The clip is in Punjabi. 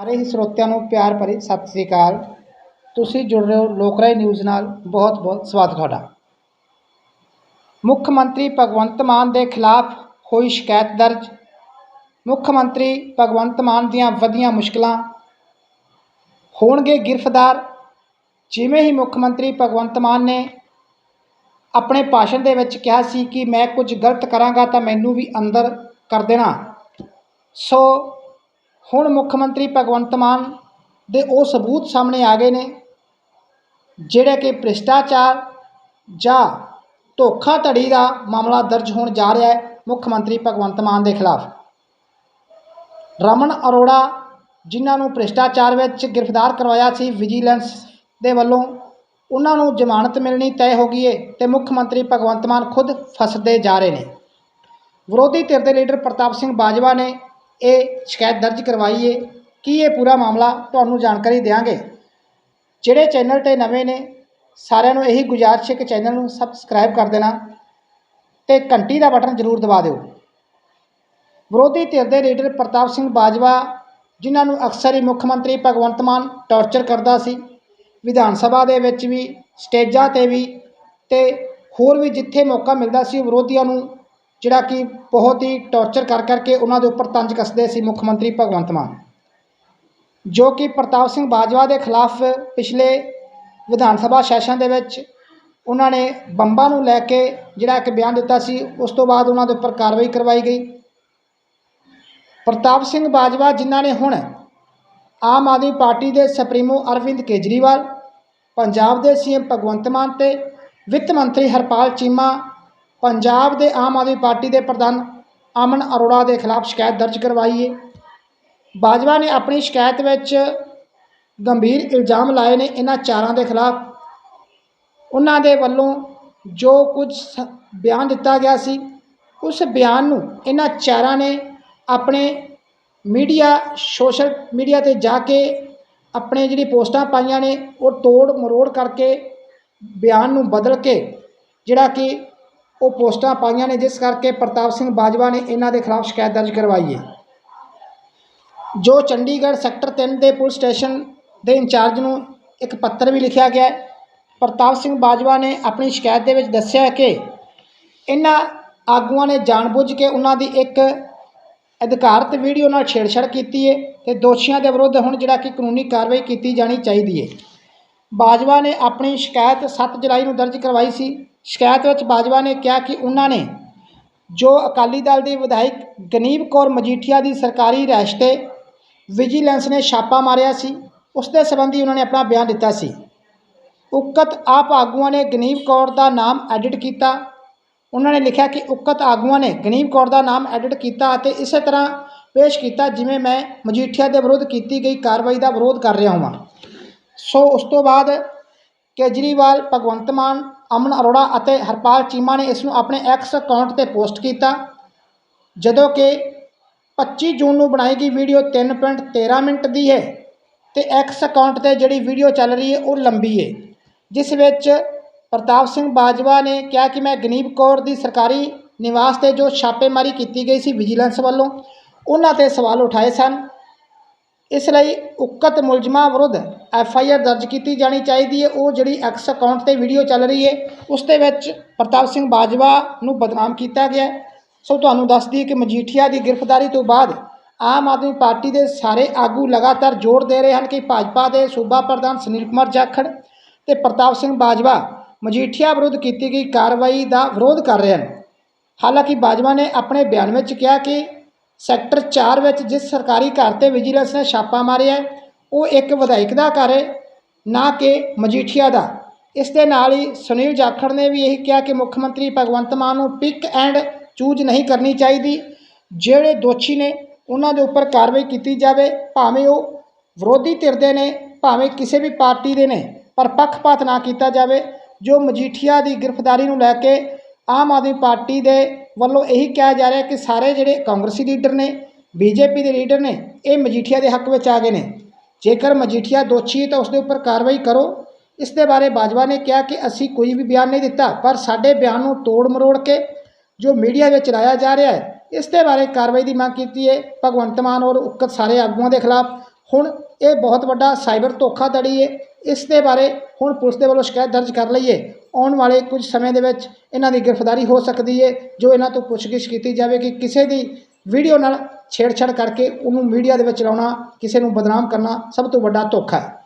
ਸਾਰੇ ਹੀ ਸਰੋਤਿਆਂ ਨੂੰ ਪਿਆਰ ਭਰੀ ਸਤਿ ਸ੍ਰੀ ਅਕਾਲ। ਤੁਸੀਂ ਜੁੜ ਰਹੇ ਹੋ ਲੋਕਰਾਏ ਨਿਊਜ਼ ਨਾਲ। ਬਹੁਤ ਬਹੁਤ ਸਵਾਗਤ ਤੁਹਾਡਾ। ਮੁੱਖ ਮੰਤਰੀ ਭਗਵੰਤ ਮਾਨ ਦੇ ਖਿਲਾਫ ਹੋਈ ਸ਼ਿਕਾਇਤ ਦਰਜ। ਮੁੱਖ ਮੰਤਰੀ ਭਗਵੰਤ ਮਾਨ ਦੀਆਂ ਵਧੀਆਂ ਮੁਸ਼ਕਲਾਂ ਹੋਣਗੇ ਗ੍ਰਿਫਤਾਰ। ਜਿਵੇਂ ਹੀ ਮੁੱਖ ਮੰਤਰੀ ਭਗਵੰਤ ਮਾਨ ਨੇ ਆਪਣੇ ਭਾਸ਼ਣ ਦੇ ਵਿੱਚ ਕਿਹਾ ਸੀ ਕਿ ਮੈਂ ਕੁਝ ਗਲਤ ਕਰਾਂਗਾ ਤਾਂ ਮੈਨੂੰ ਵੀ ਅੰਦਰ ਕਰ ਦੇਣਾ। ਸੋ ਹੁਣ ਮੁੱਖ ਮੰਤਰੀ ਭਗਵੰਤ ਮਾਨ ਦੇ ਉਹ ਸਬੂਤ ਸਾਹਮਣੇ ਆ ਗਏ ਨੇ, ਜਿਹੜੇ ਕਿ ਭ੍ਰਿਸ਼ਟਾਚਾਰ ਜਾਂ ਧੋਖਾਧੜੀ ਦਾ ਮਾਮਲਾ ਦਰਜ ਹੋਣ ਜਾ ਰਿਹਾ ਹੈ ਮੁੱਖ ਮੰਤਰੀ ਭਗਵੰਤ ਮਾਨ ਦੇ ਖਿਲਾਫ। ਰਮਨ ਅਰੋੜਾ, ਜਿਨ੍ਹਾਂ ਨੂੰ ਭ੍ਰਿਸ਼ਟਾਚਾਰ ਵਿੱਚ ਗ੍ਰਿਫਤਾਰ ਕਰਵਾਇਆ ਸੀ ਵਿਜੀਲੈਂਸ ਦੇ ਵੱਲੋਂ, ਉਹਨਾਂ ਨੂੰ ਜ਼ਮਾਨਤ ਮਿਲਣੀ ਤੈਅ ਹੋ ਗਈ ਹੈ ਤੇ ਮੁੱਖ ਮੰਤਰੀ ਭਗਵੰਤ ਮਾਨ ਖੁਦ ਫਸਦੇ ਜਾ ਰਹੇ ਨੇ। ਵਿਰੋਧੀ ਧਿਰ ਦੇ ਲੀਡਰ ਪ੍ਰਤਾਪ ਸਿੰਘ ਬਾਜਵਾ ਨੇ ਇਹ ਸ਼ਿਕਾਇਤ ਦਰਜ ਕਰਵਾਈ ਹੈ ਕੀ ਇਹ ਪੂਰਾ ਮਾਮਲਾ ਤੁਹਾਨੂੰ ਜਾਣਕਾਰੀ ਦੇਵਾਂਗੇ ਜਿਹੜੇ ਚੈਨਲ ਤੇ ਨਵੇਂ ਨੇ, ਸਾਰਿਆਂ ਨੂੰ ਇਹੀ ਗੁਜ਼ਾਰਿਸ਼ ਹੈ ਕਿ ਚੈਨਲ ਨੂੰ ਸਬਸਕ੍ਰਾਈਬ ਕਰ ਦੇਣਾ ਤੇ ਘੰਟੀ ਦਾ ਬਟਨ ਜ਼ਰੂਰ ਦਬਾ ਦਿਓ। ਵਿਰੋਧੀ ਧਿਰ ਦੇ ਲੀਡਰ ਪ੍ਰਤਾਪ ਸਿੰਘ ਬਾਜਵਾ, ਜਿਨ੍ਹਾਂ ਨੂੰ ਅਕਸਰ ਹੀ ਮੁੱਖ ਮੰਤਰੀ ਭਗਵੰਤ ਮਾਨ ਟੌਰਚਰ ਕਰਦਾ ਸੀ, ਵਿਧਾਨ ਸਭਾ ਦੇ ਵਿੱਚ ਵੀ, ਸਟੇਜਾਂ ਤੇ ਵੀ ਤੇ ਹੋਰ ਵੀ ਜਿੱਥੇ ਮੌਕਾ ਮਿਲਦਾ ਸੀ ਵਿਰੋਧੀਆਂ ਨੂੰ ਜਿਹੜਾ ਕਿ ਬਹੁਤ ਹੀ ਟੌਰਚਰ ਕਰ ਕਰਕੇ ਉਹਨਾਂ ਦੇ ਉੱਪਰ ਤੰਜ ਕੱਸਦੇ ਸੀ ਮੁੱਖ ਮੰਤਰੀ ਭਗਵੰਤ ਮਾਨ। ਜੋ ਕਿ ਪ੍ਰਤਾਪ ਸਿੰਘ ਬਾਜਵਾ ਦੇ ਖਿਲਾਫ ਪਿਛਲੇ ਵਿਧਾਨ ਸਭਾ ਸੈਸ਼ਨ ਦੇ ਵਿੱਚ ਉਹਨਾਂ ਨੇ ਬੰਬਾਂ ਨੂੰ ਲੈ ਕੇ ਜਿਹੜਾ ਇੱਕ ਬਿਆਨ ਦਿੱਤਾ ਸੀ, ਉਸ ਤੋਂ ਬਾਅਦ ਉਹਨਾਂ ਦੇ ਉੱਪਰ ਕਾਰਵਾਈ ਕਰਵਾਈ ਗਈ। ਪ੍ਰਤਾਪ ਸਿੰਘ ਬਾਜਵਾ ਜਿਨ੍ਹਾਂ ਨੇ ਹੁਣ ਆਮ ਆਦਮੀ ਪਾਰਟੀ ਦੇ ਸੁਪਰੀਮੋ ਅਰਵਿੰਦ ਕੇਜਰੀਵਾਲ, ਪੰਜਾਬ ਦੇ ਸੀਐਮ ਭਗਵੰਤ ਮਾਨ ਤੇ ਵਿੱਤ ਮੰਤਰੀ ਹਰਪਾਲ ਚੀਮਾ ਪੰਜਾਬ ਦੇ ਆਮ ਆਦਮੀ ਪਾਰਟੀ ਦੇ ਪ੍ਰਧਾਨ ਅਮਨ ਅਰੋੜਾ ਦੇ ਖਿਲਾਫ ਸ਼ਿਕਾਇਤ ਦਰਜ ਕਰਵਾਈ ਹੈ। ਬਾਜਵਾ ਨੇ ਆਪਣੀ ਸ਼ਿਕਾਇਤ ਵਿੱਚ ਗੰਭੀਰ ਇਲਜ਼ਾਮ ਲਾਏ ਨੇ ਇਹਨਾਂ ਚਾਰਾਂ ਦੇ ਖਿਲਾਫ। ਉਹਨਾਂ ਦੇ ਵੱਲੋਂ ਜੋ ਕੁਝ ਸ- ਬਿਆਨ ਦਿੱਤਾ ਗਿਆ ਸੀ, ਉਸ ਬਿਆਨ ਨੂੰ ਇਹਨਾਂ ਚਾਰਾਂ ਨੇ ਆਪਣੇ ਮੀਡੀਆ, ਸੋਸ਼ਲ ਮੀਡੀਆ ਤੇ ਜਾ ਕੇ ਆਪਣੇ ਜਿਹੜੀ ਪੋਸਟਾਂ ਪਾਈਆਂ ਨੇ, ਉਹ ਤੋੜ ਮਰੋੜ ਕਰਕੇ ਬਿਆਨ ਨੂੰ ਬਦਲ ਕੇ ਜਿਹੜਾ ਕਿ ਉਹ ਪੋਸਟਾਂ ਪਾਈਆਂ ਨੇ, ਜਿਸ ਕਰਕੇ ਪ੍ਰਤਾਪ ਸਿੰਘ ਬਾਜਵਾ ਨੇ ਇਹਨਾਂ ਦੇ ਖਿਲਾਫ ਸ਼ਿਕਾਇਤ ਦਰਜ ਕਰਵਾਈ ਹੈ। ਜੋ ਚੰਡੀਗੜ੍ਹ ਸੈਕਟਰ 3 ਦੇ ਪੁਲਿਸ ਸਟੇਸ਼ਨ ਦੇ ਇੰਚਾਰਜ ਨੂੰ ਇੱਕ ਪੱਤਰ ਵੀ ਲਿਖਿਆ ਗਿਆ ਪ੍ਰਤਾਪ ਸਿੰਘ ਬਾਜਵਾ ਨੇ ਆਪਣੀ ਸ਼ਿਕਾਇਤ ਦੇ ਵਿੱਚ ਦੱਸਿਆ ਕਿ ਇਹਨਾਂ ਆਗੂਆਂ ਨੇ ਜਾਣਬੁੱਝ ਕੇ ਉਹਨਾਂ ਦੀ ਇੱਕ ਅਧਿਕਾਰਤ ਵੀਡੀਓ ਨਾਲ ਛੇੜਛਾੜ ਕੀਤੀ ਹੈ ਤੇ ਦੋਸ਼ੀਆਂ ਦੇ ਵਿਰੁੱਧ ਹੁਣ ਜਿਹੜਾ ਕਿ ਕਾਨੂੰਨੀ ਕਾਰਵਾਈ ਕੀਤੀ ਜਾਣੀ ਚਾਹੀਦੀ ਹੈ। ਬਾਜਵਾ ਨੇ ਆਪਣੀ ਸ਼ਿਕਾਇਤ 7 ਜੁਲਾਈ ਨੂੰ ਦਰਜ ਕਰਵਾਈ ਸੀ। ਸ਼ਿਕਾਇਤ ਵਿੱਚ ਬਾਜਵਾ ਨੇ ਕਿਹਾ ਕਿ ਉਹਨਾਂ ਨੇ ਜੋ ਅਕਾਲੀ ਦਲ ਦੇ ਵਿਧਾਇਕ ਗਨੀਬ ਕੌਰ ਮਜੀਠੀਆ ਦੀ ਸਰਕਾਰੀ ਰਿਹਾਇਸ਼ 'ਤੇ ਵਿਜੀਲੈਂਸ ਨੇ ਛਾਪਾ ਮਾਰਿਆ ਸੀ, ਉਸ ਦੇ ਸੰਬੰਧੀ ਉਹਨਾਂ ਨੇ ਆਪਣਾ ਬਿਆਨ ਦਿੱਤਾ ਸੀ। ਉਕਤ ਆਪ ਆਗੂਆਂ ਨੇ ਗਨੀਬ ਕੌਰ ਦਾ ਨਾਮ ਐਡਿਟ ਕੀਤਾ। ਉਹਨਾਂ ਨੇ ਲਿਖਿਆ ਕਿ ਉਕਤ ਆਗੂਆਂ ਨੇ ਗਨੀਬ ਕੌਰ ਦਾ ਨਾਮ ਐਡਿਟ ਕੀਤਾ ਅਤੇ ਇਸੇ ਤਰ੍ਹਾਂ ਪੇਸ਼ ਕੀਤਾ ਜਿਵੇਂ ਮੈਂ ਮਜੀਠੀਆ ਦੇ ਵਿਰੁੱਧ ਕੀਤੀ ਗਈ ਕਾਰਵਾਈ ਦਾ ਵਿਰੋਧ ਕਰ ਰਿਹਾ ਹਾਂ। ਸੋ ਉਸ ਤੋਂ ਬਾਅਦ ਕੇਜਰੀਵਾਲ, ਭਗਵੰਤ ਮਾਨ, ਅਮਨ ਅਰੋੜਾ ਅਤੇ ਹਰਪਾਲ ਚੀਮਾ ਨੇ ਇਸ ਨੂੰ ਆਪਣੇ ਐਕਸ ਅਕਾਊਂਟ ਤੇ ਪੋਸਟ ਕੀਤਾ। ਜਦੋਂ ਕਿ 25 ਜੂਨ ਨੂੰ ਬਣਾਈ ਗਈ ਵੀਡੀਓ 3.13 ਮਿੰਟ ਦੀ ਹੈ ਤੇ ਐਕਸ ਅਕਾਊਂਟ ਤੇ ਜਿਹੜੀ ਵੀਡੀਓ ਚੱਲ ਰਹੀ ਹੈ ਉਹ ਲੰਬੀ ਹੈ। ਜਿਸ ਵਿੱਚ ਪ੍ਰਤਾਪ ਸਿੰਘ ਬਾਜਵਾ ਨੇ ਕਿਹਾ ਕਿ ਮੈਂ ਗਨੀਬ ਕੌਰ ਦੀ ਸਰਕਾਰੀ ਨਿਵਾਸ ਤੇ ਜੋ ਛਾਪੇਮਾਰੀ ਕੀਤੀ ਗਈ ਸੀ ਵਿਜੀਲੈਂਸ ਵੱਲੋਂ, ਉਹਨਾਂ ਤੇ ਸਵਾਲ ਉਠਾਏ ਸਨ। ਇਸ ਲਈ ਉਕਤ ਮੁਲਜ਼ਮਾਂ ਵਿਰੁੱਧ ਐਫ ਆਈ ਆਰ ਦਰਜ ਕੀਤੀ ਜਾਣੀ ਚਾਹੀਦੀ ਹੈ। ਉਹ ਜਿਹੜੀ ਐਕਸ ਅਕਾਊਂਟ ਤੇ ਵੀਡੀਓ ਚੱਲ ਰਹੀ ਹੈ, ਉਸ ਦੇ ਵਿੱਚ ਪ੍ਰਤਾਪ ਸਿੰਘ ਬਾਜਵਾ ਨੂੰ ਬਦਨਾਮ ਕੀਤਾ ਗਿਆ ਸੋ ਤੁਹਾਨੂੰ ਦੱਸ ਦਈਏ ਕਿ ਮਜੀਠੀਆ ਦੀ ਗ੍ਰਿਫਤਾਰੀ ਤੋਂ ਬਾਅਦ ਆਮ ਆਦਮੀ ਪਾਰਟੀ ਦੇ ਸਾਰੇ ਆਗੂ ਲਗਾਤਾਰ ਜ਼ੋਰ ਦੇ ਰਹੇ ਹਨ ਕਿ ਭਾਜਪਾ ਦੇ ਸੂਬਾ ਪ੍ਰਧਾਨ ਸੁਨੀਲ ਕੁਮਾਰ ਜਾਖੜ ਤੇ ਪ੍ਰਤਾਪ ਸਿੰਘ ਬਾਜਵਾ ਮਜੀਠੀਆ ਵਿਰੁੱਧ ਕੀਤੀ ਗਈ ਕਾਰਵਾਈ ਦਾ ਵਿਰੋਧ ਕਰ ਰਹੇ ਹਨ। ਹਾਲਾਂਕਿ ਬਾਜਵਾ ਨੇ ਆਪਣੇ ਬਿਆਨ ਵਿੱਚ ਕਿਹਾ ਕਿ ਸੈਕਟਰ 4 ਵਿੱਚ ਜਿਸ ਸਰਕਾਰੀ ਘਰ ਤੇ ਵਿਜੀਲੈਂਸ ਨੇ ਛਾਪਾ ਮਾਰਿਆ ਉਹ ਇੱਕ ਵਿਧਾਇਕ ਦਾ ਘਰ ਹੈ, ਨਾ ਕਿ ਮਜੀਠੀਆ ਦਾ। ਇਸ ਦੇ ਨਾਲ ਹੀ ਸੁਨੀਲ ਜਾਖੜ ਨੇ ਵੀ ਇਹ ਕਿਹਾ ਕਿ ਮੁੱਖ ਮੰਤਰੀ ਭਗਵੰਤ ਮਾਨ ਨੂੰ ਪਿਕ ਐਂਡ ਚੂਜ਼ ਨਹੀਂ ਕਰਨੀ ਚਾਹੀਦੀ। ਜਿਹੜੇ ਦੋਸ਼ੀ ਨੇ, ਉਹਨਾਂ ਦੇ ਉੱਪਰ ਕਾਰਵਾਈ ਕੀਤੀ ਜਾਵੇ, ਭਾਵੇਂ ਉਹ ਵਿਰੋਧੀ ਧਿਰ ਦੇ ਨੇ, ਭਾਵੇਂ ਕਿਸੇ ਵੀ ਪਾਰਟੀ ਦੇ ਨੇ, ਪਰ ਪੱਖਪਾਤ ਨਾ ਕੀਤਾ ਜਾਵੇ, ਜੋ ਮਜੀਠੀਆ ਦੀ ਗ੍ਰਿਫਤਾਰੀ ਨੂੰ ਲੈ ਕੇ ਆਮ ਆਦਮੀ ਪਾਰਟੀ ਦੇ ਵੱਲੋਂ ਇਹੀ ਕਿਹਾ ਜਾ ਰਿਹਾ ਕਿ ਸਾਰੇ ਜਿਹੜੇ ਕਾਂਗਰਸੀ ਲੀਡਰ ਨੇ, ਬੀਜੇਪੀ ਦੇ ਲੀਡਰ ਨੇ, ਇਹ ਮਜੀਠੀਆ ਦੇ ਹੱਕ ਵਿੱਚ ਆ ਗਏ ਨੇ। ਜੇਕਰ ਮਜੀਠੀਆ ਦੋਸ਼ੀ ਹੈ ਤਾਂ ਉਸ ਦੇ ਉੱਪਰ ਕਾਰਵਾਈ ਕਰੋ। ਇਸ ਦੇ ਬਾਰੇ ਬਾਜਵਾ ਨੇ ਕਿਹਾ ਕਿ ਅਸੀਂ ਕੋਈ ਵੀ ਬਿਆਨ ਨਹੀਂ ਦਿੱਤਾ, ਪਰ ਸਾਡੇ ਬਿਆਨ ਨੂੰ ਤੋੜ ਮਰੋੜ ਕੇ ਜੋ ਮੀਡੀਆ ਵਿੱਚ ਲਾਇਆ ਜਾ ਰਿਹਾ ਹੈ, ਇਸ ਦੇ ਬਾਰੇ ਕਾਰਵਾਈ ਦੀ ਮੰਗ ਕੀਤੀ ਹੈ। ਭਗਵੰਤ ਮਾਨ ਔਰ ਉਕਤ ਸਾਰੇ ਆਗੂਆਂ ਦੇ ਖਿਲਾਫ ਹੁਣ ਇਹ ਬਹੁਤ ਵੱਡਾ ਸਾਈਬਰ ਧੋਖਾਧੜੀ ਹੈ। ਇਸ ਦੇ ਬਾਰੇ ਹੁਣ ਪੁਲਿਸ ਦੇ ਵੱਲੋਂ ਸ਼ਿਕਾਇਤ ਦਰਜ ਕਰ ਲਈਏ ਆਉਣ ਵਾਲੇ ਕੁਝ ਸਮੇਂ ਦੇ ਵਿੱਚ ਇਹਨਾਂ ਦੀ ਗ੍ਰਿਫਤਾਰੀ ਹੋ ਸਕਦੀ ਹੈ, ਜੋ ਇਹਨਾਂ ਤੋਂ ਪੁੱਛਗਿੱਛ ਕੀਤੀ ਜਾਵੇ ਕਿ ਕਿਸੇ ਦੀ ਵੀਡੀਓ ਨਾਲ ਛੇੜਛਾੜ ਕਰਕੇ ਉਹਨੂੰ ਮੀਡੀਆ ਦੇ ਵਿੱਚ ਲਾਉਣਾ, ਕਿਸੇ ਨੂੰ ਬਦਨਾਮ ਕਰਨਾ ਸਭ ਤੋਂ ਵੱਡਾ ਧੋਖਾ ਹੈ।